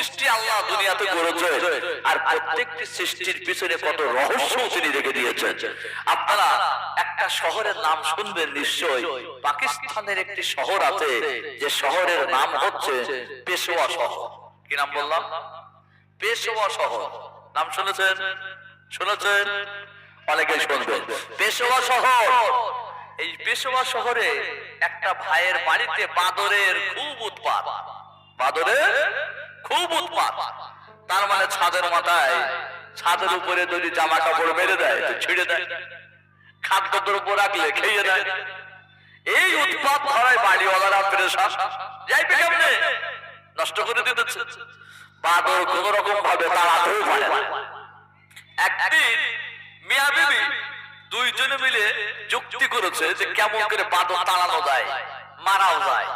সৃষ্টি আল্লাহ দুনিয়াতে করেছে আর প্রত্যেকটি সৃষ্টির পিছনে কত রহস্য তিনি রেখে দিয়েছেন। আপনারা একটা শহরের নাম শুনবেন নিশ্চয় পাকিস্তানের একটি শহর আছে, যে শহরের নাম হচ্ছে পেশোয়া শহর। কি নাম বললাম? পেশোয়া শহর। নাম শুনেছেন? শুনেছেন? অনেকে শুনবেন পেশোয়া শহর। এই পেশোয়া শহরে একটা ভাইয়ের বাড়িতে বাদরের খুব উৎপাদ বাদরের? খুব উৎপাত। তার মানে ছাদের মাথায়, ছাদের উপরে যদি জামা কাপড় মেরে দেয় ছিঁড়ে দেয়। খাদ্য দ্রব্য রাখলে খেয়ে দেয় এই উৎপাত ধরায় বাড়িওয়ালারা প্রেশার যাইবে কেমনে, নষ্ট করে দিতেছে বাদর কোন রকম ভাবে তাড়াতেও পারে না। একদিন মিয়া বিবি দুইজনে মিলে যুক্তি করেছে যে কেমন করে বাদর তাড়ানো যায়, মারাও যায়।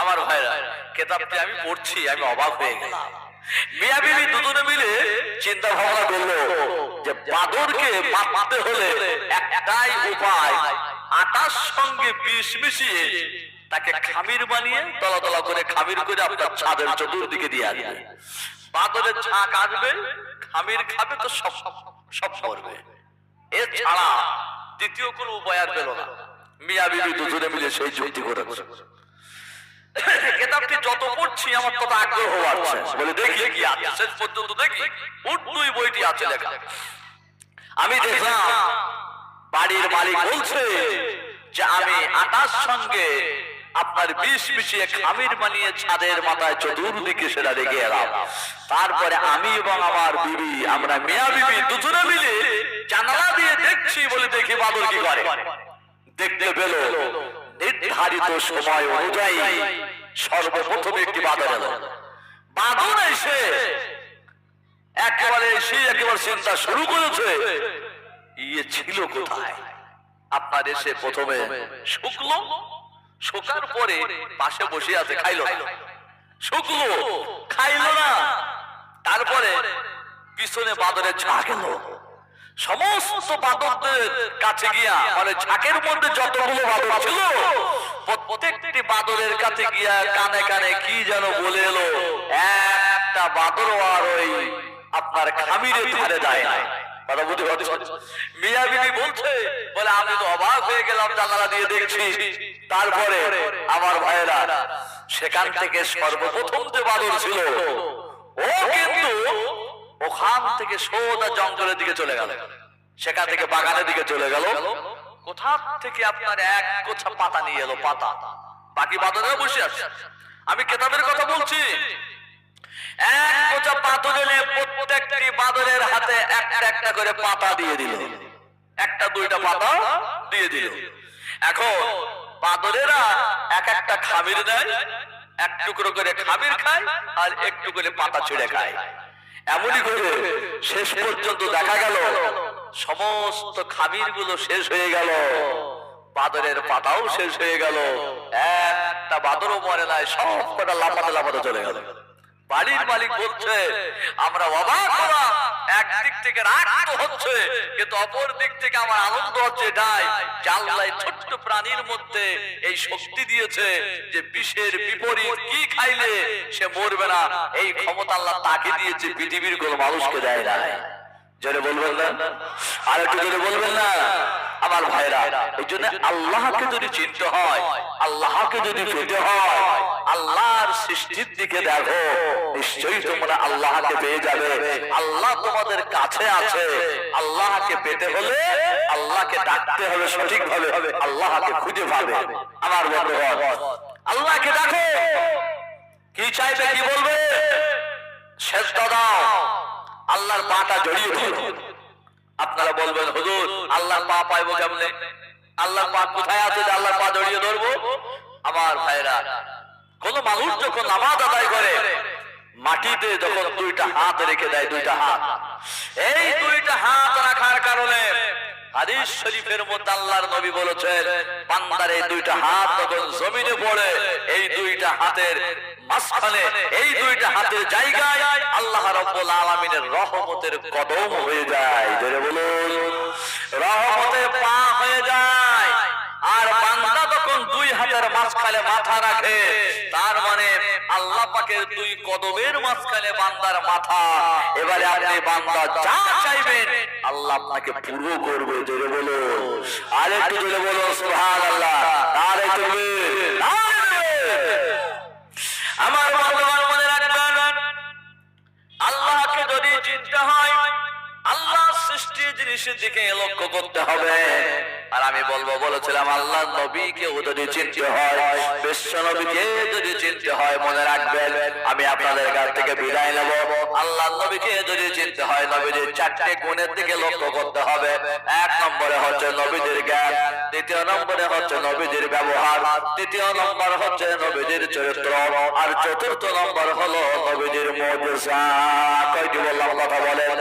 আমার ভাইরা, কেতাবটি আমি পড়ছি, আমি অবাক হয়ে গেলাম মিয়া বিবি দুজনে মিলে চিন্তা ভাবনা করল যে বাদরকে মারতে হলে একটাই উপায়, আটার সঙ্গে বিষ মিশিয়ে তাকে খামির বানিয়ে তলা তলা করে খামির করে আপনার ছাদের চতুর্দিকে দিয়ে আসবে। বাদরের ছাক আসবে, খামির খাবে তো সব সব মরবে। এছাড়া দ্বিতীয় কোনো উপায় আর পেল না। মিয়া বিবি দুজনে মিলে সেই যুক্তি করেছে কেতাবটি যত পড়ছি আমার তত আগ্রহ বাড়ছে বলে দেখি কি আছে। শেষ পর্যন্ত দেখি উর্দুই বইটি আছে লেখা। আমি দেখলাম বাড়ির মালিক বলছে যে আমি আটার সঙ্গে আপনার বিষ মিশিয়ে খামির বানিয়ে ছাদের মাথায় চতুর্দিকে সেটা রেখে এলাম। তারপরে আমি এবং আমার বিবি আমরা মিয়া বিবি দুজনে মিলে জানালা দিয়ে দেখছি বলে দেখি বাদর কি করে। দেখতে পেল। নির্ধারিত সময় অনুযায়ী সর্বপ্রথম একটি বাদর এলো বাদর এসে একেবারে এসে একেবারে চিন্তা শুরু করেছে ইয়ে ছিল কোথায়? আপনার এসে প্রথমে শুকলো, শোকার পরে পাশে বসে আছে, খাইলো। শুকলো, খাইলো না। তারপরে পিছনে বাদরের ঝাঁক এলো। সমস্ত বাদরদের কাছে গিয়া মানে ঝাঁকের মধ্যে যতগুলো বাদর ছিল, প্রত্যেকটি বাদরের কাছে গিয়া কানে কানে কি যেন বলে এলো, একটা বাদর আর ওই আপনার খামিরে ধারে যায় না আমি তো অবাক হয়ে গেলাম, জানালা দিয়ে দেখছি। তারপরে আমার সেখান থেকে সর্বপ্রথম যে বাদর ছিল, ও কিন্তু ওখান থেকে সোজা জঙ্গলের দিকে চলে গেল। সেখান থেকে বাগানের দিকে চলে গেল। কোথা থেকে আপনার এক গোছা পাতা নিয়ে এলো পাতা? বাকি বাদরেরা বসে আছে। আমি কেতাবের কথা বলছি। এক গোছা পাথর প্রত্যেকটি বাদরের হাতে একটা একটা করে পাতা দিয়ে দিল। একটা দুইটা পাতা দিয়ে দিল। এখন বাদরেরা এক একটা খামির দেয়, এক টুকরো করে খামির খায় আর একটু করে পাতা ছিঁড়ে খায়। এমনই করে শেষ পর্যন্ত দেখা গেল, সমস্ত খামিরগুলো শেষ হয়ে গেল, বাদরের পাতাও শেষ হয়ে গেল, একটা বাদরও মরে নাই সব কটা লাফাতে লাফাতে চলে গেল। বাড়ির মালিক বলছে, আমরা অবাক হলাম। একদিক থেকে রাগ তো হচ্ছে, কিন্তু অপর দিক থেকে আমার আনন্দ হচ্ছে এটাই জানলাই ছোট্ট প্রাণীর মধ্যে এই শক্তি দিয়েছে যে বিষের বিপরীত কি খাইলে সে মরবে না। এই ক্ষমতা আল্লাহ তাকে দিয়েছে, পৃথিবীর কোন মানুষকে দেয় না জোরে বলবেন না? আর একটু জোরে বলবেন না? আমার ভাইরা, এই জন্য আল্লাহকে যদি চিনতে হয়, আল্লাহকে যদি পেতে হয়, আল্লাহর সৃষ্টির দিকে দেখো, নিশ্চয়ই তোমরা আল্লাহকে পেয়ে যাবে। আল্লাহ তোমাদের কাছে আছে। আল্লাহকে পেতে হলে আল্লাহকে ডাকতে হবে সঠিক ভাবে আল্লাহকে খুঁজে পাবে। আমার বন্ধুগণ, আল্লাহকে দেখো কি চাইবে, কি বলবে? শেষ দাও আল্লাহর পাটা জড়িয়ে ধরো। আপনারা বলবেন, হুজুর, আল্লাহ পা পাইবো কেমনে? আল্লাহ পা কোথায় আছে আল্লাহ পা জড়িয়ে ধরবো? আমার ভাইরা কোন মানুষ যখন নামাজ আদায় করে, মাটিতে যখন দুইটা হাত রেখে দেয়, দুইটা হাত, এই দুইটা হাত রাখার কারণে হাদিস শরীফের মধ্যে আল্লাহর নবী বলেছেন, বান্দার এই দুইটা হাত যখন জমিনে পড়ে, এই দুইটা হাতের মাঝখানে, এই দুইটা হাতের জায়গায় আল্লাহ রব্বুল আলামিনের রহমতের কদম হয়ে যায়। ধরে বলুন। রহমতের পা হাতের মাঝখানে মাথা রাখে। তার মানে আল্লাহ পাকের দুই কদমের মাঝখানে বান্দার মাথা। এবারে আপনি বান্দা যা চাইবেন, আল্লাহ আপনাকে পুরো করবে, জোরে বলো। আর একটু জোরে বলো, সুবহানাল্লাহ। আর একটু আমার বন্ধুগণ মনে রাখবেন, আল্লাহকে যদি চিনতে হয়, আল্লাহ সৃষ্টি জিনিসের দিকে লক্ষ্য করতে হবে। আর আমি বলব, বলেছিলাম, আল্লাহ নবীকে যদি চিনতে হয়, বিশ্ব নবীকে যদি চিনতে হয়, মনে রাখবেন, আমি আপনাদের কাছ থেকে বিদায় নেব। আল্লাহ নবীকে যদি চিনতে হয় নবীদের চারটে গুণের দিকে লক্ষ্য করতে হবে। এক নম্বরে হচ্ছে নবীদের জ্ঞান, দ্বিতীয় নম্বরে হচ্ছে নবীদের ব্যবহার, তৃতীয় নম্বর হচ্ছে নবীদের চরিত্র, আর চতুর্থ নম্বর হলো নবীদের মজুসা কয়টি বললাম, কথা বলেন।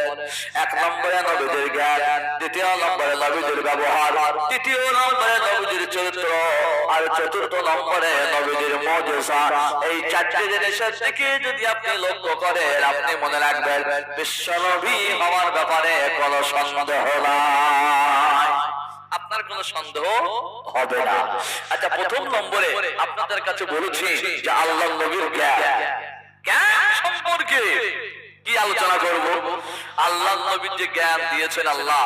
এক নম্বরে নবীদের জ্ঞান, দ্বিতীয় নম্বরে নবীদের ব্যবহার। তৃতীয় নম্বরে নবীদের চরিত্র, আর চতুর্থ নম্বরে নবীদের মজুসা। এই চারটি জিনিসের দিকে যদি আপনি লক্ষ্য করেন, আপনি মনে রাখবেন, বিশ্বনবী হওয়ার ব্যাপারে কোনো সন্দেহ নাই। আপনার কোনো সন্দেহ হবে না। আচ্ছা প্রথম নম্বরে আপনাদের কাছে বলেছি যে আল্লাহ নবীর জ্ঞান। জ্ঞান সম্পর্কে কি আলোচনা করব? আল্লাহ নবীর যে জ্ঞান দিয়েছেন আল্লাহ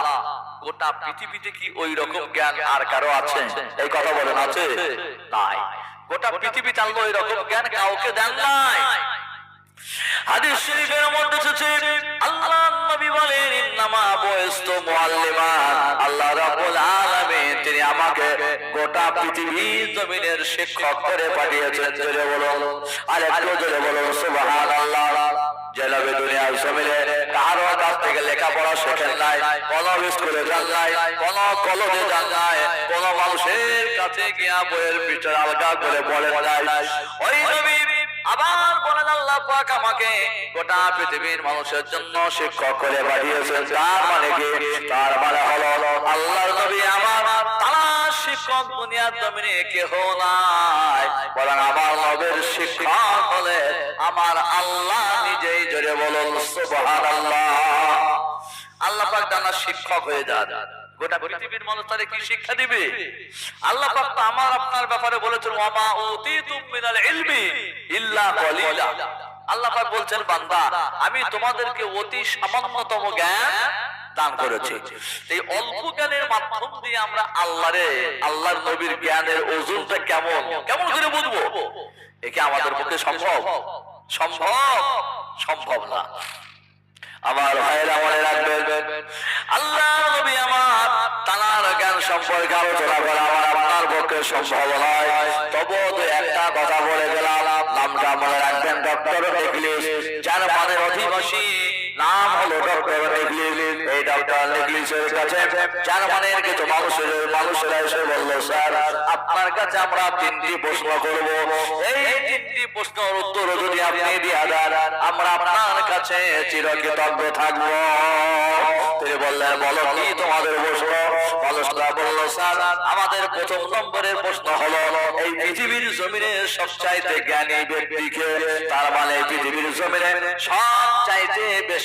গোটা পৃথিবীতে কি ওই রকম জ্ঞান আর কারও আছে? এই কথা বলেন আছে? তাই গোটা পৃথিবীতে আল্লাহ ওই রকম জ্ঞান কাউকে দেন নাই। হাদিস শরীফের মধ্যে এসেছে আল্লাহ নবী বলেন ইন্নামা বয়স্ত মুআল্লিমান। আল্লাহ রাব্বুল আলামিন তিনি আমাকে গোটা পৃথিবী জমিনের শিক্ষক করে পাঠিয়েছেন, জোরে বলুন। আর একটু জোরে বলুন, সুবহানাল্লাহ। মানুষের গোটা পৃথিবীর মানুষের জন্য শিক্ষক করে পাঠিয়েছেন। তার মানে কি? তার মানে হলো, আল্লাহর নবী আমার শিক্ষক দুনিয়ার কেহ নাই। বলেন আমার শিক্ষক হলে আমার আল্লাহ নিজেই জোরে আল্লাহ পাক শিক্ষক হয়ে যান। গোটা পৃথিবীর মানুষ তারে কি শিক্ষা দিবে? আল্লাহ পাক তো আমার আপনার ব্যাপারে বলেছেন, ওয়ামা উতিতুম ইলমি ইল্লা কলিলা। আল্লাহ পাক বলছেন, বান্দা, আমি তোমাদেরকে অতি সামান্যতম জ্ঞান দান করেছি। এই অল্প জ্ঞানের মাধ্যম দিয়ে আমরা আল্লাহরে, আল্লাহর নবীর জ্ঞানের ওজনটা কেমন? কেমন করে বুঝব? একে আমাদের পক্ষে সম্ভব? সম্ভব? সম্ভব না। আমার ভাইয়েরা মনে রাখবেন আল্লাহ নবী আমার তানার জ্ঞান সম্পর্কে আলোচনা করা আমার আপনার পক্ষে সম্ভব নয় তবু তো একটা কথা বলে গেলাম। নামটা মনে রাখবেন, ডক্টর নেকলিস যার মানের অধিবাসী নাম হলো ডক্টর এই ডক্টর কাছে কিছু মানুষের মানুষেরা এসে বলল, স্যার, আপনার কাছে আমরা তিনটি প্রশ্ন করব। এই তিনটি প্রশ্নের উত্তর যদি আপনি দেন, আমরা আপনার কাছে চিরকৃতজ্ঞ থাকব। তিনি বললেন, বলো, কি তোমাদের প্রশ্ন? মানুষরা বলল, স্যার, আমাদের প্রথম নম্বরের প্রশ্ন হলো, এই পৃথিবীর জমিনে সবচাইতে জ্ঞানী ব্যক্তিকে, তার মানে পৃথিবীর জমিনে সবচাইতে বেশি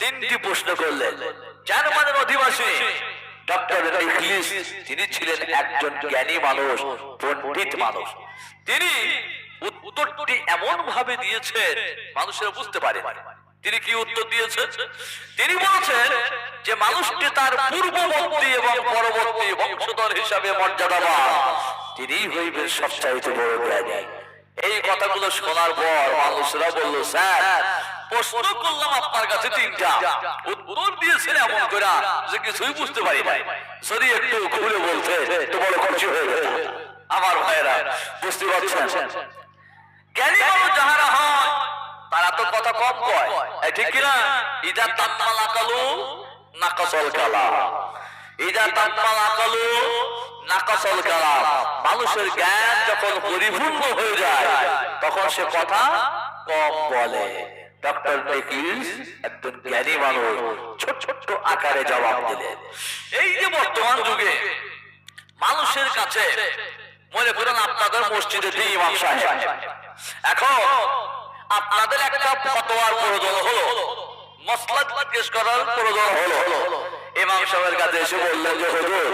তিনটি প্রশ্ন করলেন। জার্মানের অধিবাসী ডক্টর ইংলিশ তিনি ছিলেন একজন জ্ঞানী মানুষ, পণ্ডিত মানুষ। তিনি উত্তরটি এমন ভাবে দিয়েছেন, মানুষেরা বুঝতে পারে তিনি কি উত্তর দিয়েছেন? তিনি বলছেন যে মানুষটি তার পূর্ববর্তী এবং পরবর্তী বংশধর হিসাবে মর্যাদাবান। তিনি হইবেন সবচাইতে বড় জ্ঞানী। এই কথাগুলো শোনার পর মানুষরা বলল, স্যার প্রশ্ন করলাম আপনার কাছে তিনটা। উত্তর দিয়েছেন এমন করে যে কিছুই বুঝতে পারি নাই। যদি একটু খুলে তো বড় হয়ে আমার ভাইরা বুঝতে পারছেন? জ্ঞানী মানুষ যাহারা হয়, তারা তো কথা কম কয়। ঠিক কিনা? ইদা তাম্মালা কালু নাকাসল কালা ইদা তাম্মাল আকালু নাকাসাল কালাম। মানুষের জ্ঞান যখন পরিপূর্ণ হয়ে যায়, তখন সে কথা কম বলে। ডক্টর নিকিস একজন জ্ঞানী মানুষ ছোট ছোট আকারে জবাব দিলেন এই যে বর্তমান যুগে মানুষের কাছে মনে করেন আপনাদের মসজিদে যে ইমাম সাহেব। এখন আপনাদের একটা ফতোয়ার প্রয়োজন হলো মসলা জিজ্ঞেস করার প্রয়োজন হলো। ইমাম সাহেবের কাছে এসে বললেন যে, হুজুর,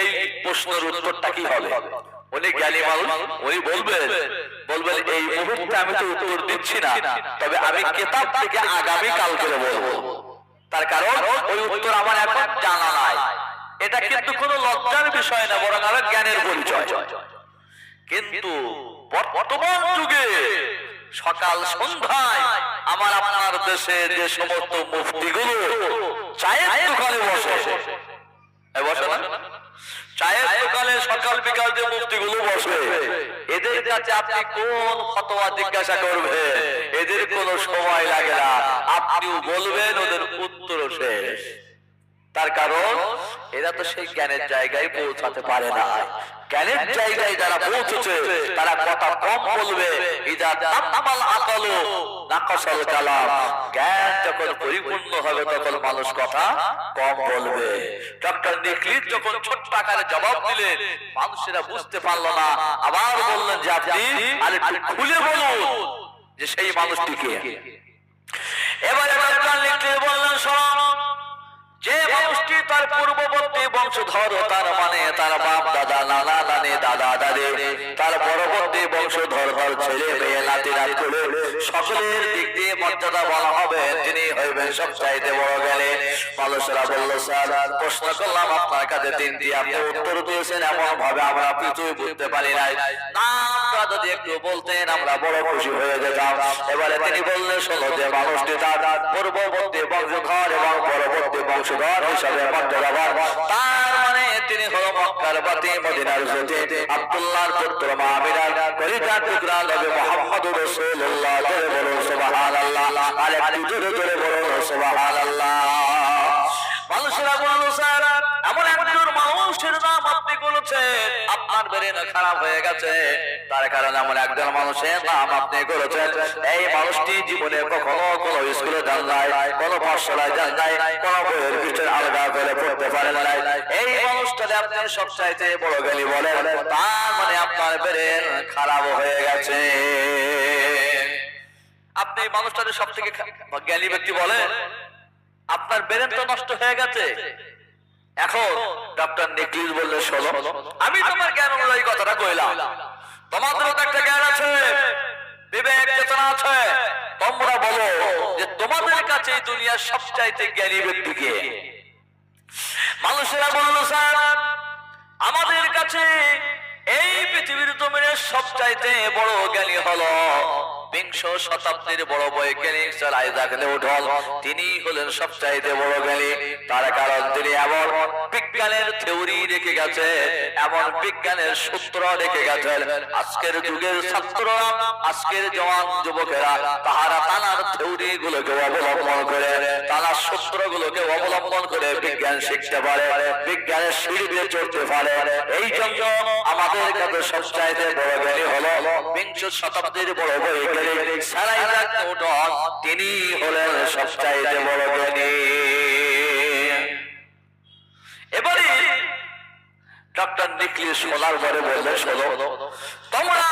এই প্রশ্নের উত্তরটা কি হবে? উনি জ্ঞানী মানুষ, উনি বলবেন বলবেন, এই মুহূর্তে আমি তো উত্তর দিচ্ছি না, তবে আমি কেতাব থেকে আগামী কাল করে বলব। তার কারণ, ওই উত্তর আমার এখন জানা নাই। এটা কিন্তু কোনো লজ্জার বিষয় না, বরং জ্ঞানের পরিচয়। কিন্তু বর্তমান যুগে সকাল সন্ধ্যায় আমার আপনার দেশে যে সমস্ত মুফতিগুলো চায়ের দোকানে বসে। বসে না? চায়ের দোকানে সকাল বিকাল যে মুফতিগুলো বসে, এদের কাছে আপনি কোন ফতোয়া জিজ্ঞাসা করবে এদের কোনো সময় লাগে না। আপনিও বলবেন, ওদের উত্তর শেষ। তার কারণ, এরা তো সেই জ্ঞানের জায়গায় পৌঁছাতে পারে না জ্ঞানের জায়গায় যারা পৌঁছেছে, তারা কথা কম বলবে জ্ঞান যখন পরিপূর্ণ হবে, তখন মানুষ কথা কম বলবে। ডক্টর যখন ছোট্ট আকারে জবাব দিলেন, মানুষেরা বুঝতে পারল না। আবার বললেন যে, আপনি খুলে বলুন যে, সেই মানুষটিকে এবারে ডক্টর বললেন, শোনো যে মানুষটি তার পূর্ববর্তী বংশধর, তার মানে তার বাপ, দাদা, নানা, নানি, দাদা, দাদি, তার পরবর্তী বংশধর, তার ছেলে, মেয়ে, নাতি নাতি করে সকলের দিক দিয়ে মর্যাদা বলা হবে। তিনি হইবেন সব চাইতে বড় গেলে মানুষেরা বলল, স্যার, প্রশ্ন করলাম আপনার কাছে তিনটি। আপনি উত্তর দিয়েছেন এমন ভাবে আমরা কিছুই বুঝতে পারি নাই। নামটা যদি একটু বলতেন, আমরা বড় খুশি হয়ে যেতাম। এবারে তিনি বললেন, শোনো যে মানুষটি তার পূর্ববর্তী বংশধর এবং পরবর্তী বংশধর হিসাবে মর্যাদাবান তার মানে তিনি হলো মক্কার বাতি, মদিনার জ্যোতি, আব্দুল্লাহর পুত্র মামিনার কলিজার টুকরা নবী মুহাম্মদ রাসূলুল্লাহ। জোরে বলুন, সুবহানাল্লাহ। আর একটু জোরে জোরে বলুন, সুবহানাল্লাহ। মানুষেরা বলল, স্যার, এমন একজন মানুষের নাম আপনি বলেছেন। আপনার ব্রেন খারাপ হয়ে গেছে। তার কারণে এমন একজন মানুষের নাম আপনি করেছেন এই মানুষটি জীবনে কখনো কোনো স্কুলে যান নাই, কোনো পাঠশালায় যান নাই, কোনো বইয়ের পৃষ্ঠের আলাদা করে পড়তে পারেন নাই। এই মানুষটাকে আপনি সব চাইতে বড় জ্ঞানী বলেন। তার মানে আপনার ব্রেন খারাপ হয়ে গেছে। আপনি এই মানুষটাকে সব থেকে জ্ঞানী ব্যক্তি বলেন? আপনার ব্রেন তো নষ্ট হয়ে গেছে। এখন ডক্টর নিকলিস বললে শোনো, আমি তোমার জ্ঞান অনুযায়ী কথাটা কইলাম। তোমাদেরও তো একটা জ্ঞান আছে, বিবেক চেতনা আছে। তোমরা বলো যে তোমাদের কাছে এই দুনিয়ার সবচাইতে জ্ঞানী ব্যক্তিকে মানুষেরা বলল, স্যার, আমাদের কাছে এই পৃথিবীর জমিনের সবচাইতে বড় জ্ঞানী হলো বিংশ শতাব্দীর বড় বৈজ্ঞানিক স্যার আইজাক নিউটন। তিনি হলেন সবচাইতে বড় জ্ঞানী। তার কারণ তিনি এমন বিজ্ঞানের থিওরি রেখে গেছে এমন বিজ্ঞানের সূত্র রেখে গেছেন। আজকের যুগের ছাত্ররা, আজকের জওয়ান যুবকেরা, তাহারা তানার থিওরি গুলোকে অবলম্বন করে, তানার সূত্র গুলোকে অবলম্বন করে বিজ্ঞান শিখতে পারে, বিজ্ঞানের সিঁড়িতে চড়তে পারে। এই জন্য আমাদের সবচাইতে বড় জ্ঞানী হলো। বিংশ শতাব্দীর বড় বৈজ্ঞানিক নিউটন তিনি হলেন সবচাইতে বড় এবারে ডক্টর নিকলি সোনার পরে বললে শোনো, তোমরা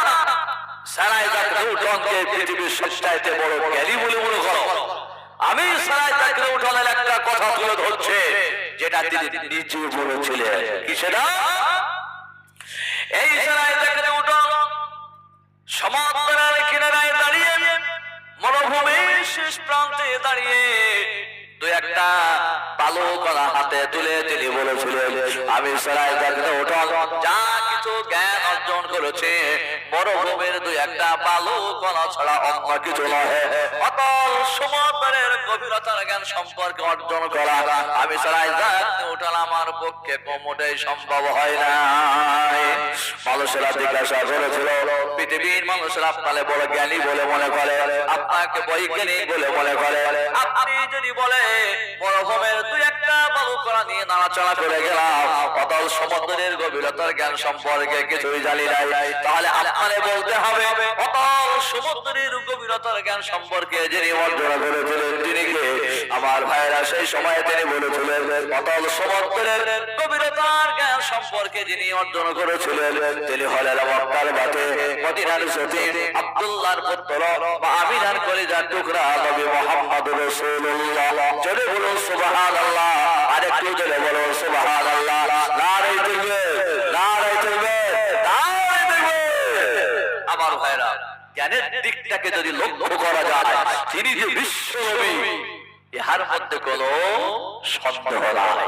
নিউটনকে পৃথিবীর সবচাইতে বড় বলে মনে করো। আমি নিউটনের একটা কথা তুলে ধরছে, যেটা তিনি নিজে বলেছিলেন। কি সেটা উঠন যা কিছু জ্ঞান অর্জন করেছে মরুভূমির দুই একটা বালু কলা ছাড়া অন্য কিছু নহে। অতল সমুদ্রের গভীরতার জ্ঞান সম্পর্কে অর্জন করা। আমি সরাই দেখতে উঠল আমার পক্ষে কোমোটাই সম্ভব হয় না মানুষেরা জিজ্ঞাসা করেছিল, পৃথিবীর মানুষেরা আপনাকে বড় জ্ঞানী বলে মনে করে, আপনাকে বৈজ্ঞানিক বলে মনে করে। আপনি যদি বলে মরুভূমের দুই একটা বালু নৌকা নিয়ে নাড়াচাড়া করে গেলাম, অতল সমুদ্রের গভীরতার জ্ঞান সম্পর্কে কিছুই জানি নাই। তাহলে আপনারে বলতে হবে, অতল সমুদ্রের গভীরতার জ্ঞান সম্পর্কে যিনি অর্জন করেছিলেন, তিনি কে? আমার ভাইরা সেই সময় তিনি বলেছিলেন, অতল সমুদ্রের গভীরতার জ্ঞান সম্পর্কে যিনি অর্জন করেছিলেন, তিনি হলেন মক্কার বাতে মদিনার আব্দুল্লাহর পুত্র বা কলিজার টুকরা নবী মোহাম্মদ বলুন আরেকটু বলুন আমার ভাইরা জ্ঞানের দিকটাকে যদি লক্ষ্য করা যায় তিনি যে বিশ্ব নবী ইহার মধ্যে কোনো সন্দেহ নাই।